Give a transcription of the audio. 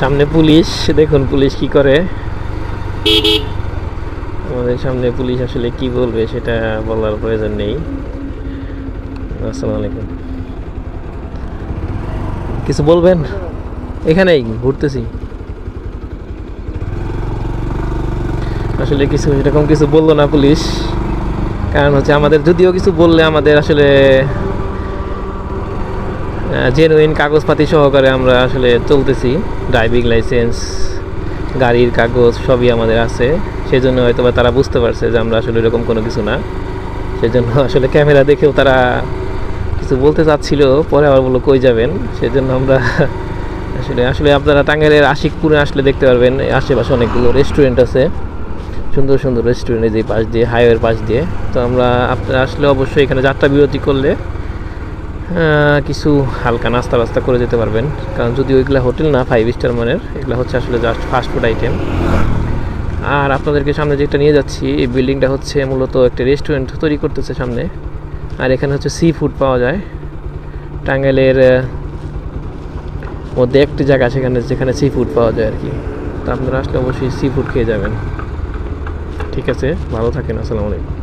সামনে পুলিশ, দেখুন পুলিশ কি করে। আমাদের সামনে পুলিশ আসলে কি বলবে সেটা বলার প্রয়োজন নেই। আসসালামু আলাইকুম। কিছু বলবেন? এখানেই ঘুরতেছি। আসলে কিছু এরকম কিছু বলল না পুলিশ। কারণ হচ্ছে আমাদের, যদিও কিছু বললে আমাদের আসলে জেনুইন কাগজপাতি সহকারে আমরা আসলে চলতেছি। ড্রাইভিং লাইসেন্স গাড়ির কাগজ সবই আমাদের আছে। সেজন্য হয়তো বা তারা বুঝতে পারছে যে আমরা আসলে এরকম কোনো কিছু না। সেজন্য আসলে ক্যামেরা দেখেও তারা কিছু বলতে চাচ্ছিল, পরে আবার বলল, কই যাবেন? সেজন্য আমরা আসলে আসলে আপনারা টাঙ্গাইলের আশিকপুরে আসলে দেখতে পারবেন আশেপাশে অনেকগুলো রেস্টুরেন্ট আছে। সুন্দর সুন্দর রেস্টুরেন্ট যে পাশ দিয়ে হাইওয়ের পাশ দিয়ে। তো আমরা, আপনারা আসলে অবশ্যই এখানে যাত্রা বিরতি করলে কিছু হালকা নাস্তা বাস্তা করে যেতে পারবেন। কারণ যদি ওইগুলো হোটেল না ফাইভ স্টার মানের, এগুলো হচ্ছে আসলে জাস্ট ফাস্ট ফুড আইটেম আর আপনাদেরকে সামনে যেটা নিয়ে যাচ্ছি, এই বিল্ডিংটা হচ্ছে মূলত একটা রেস্টুরেন্ট তৈরি করতেছে সামনে। আর এখানে হচ্ছে সি ফুড পাওয়া যায়। টাঙ্গাইলের মধ্যে একটি জায়গা সেখানে যেখানে সি ফুড পাওয়া যায় আর কি। তো আপনারা আসলে অবশ্যই সি ফুড খেয়ে যাবেন। ঠিক আছে, ভালো থাকেন, আসসালামু আলাইকুম।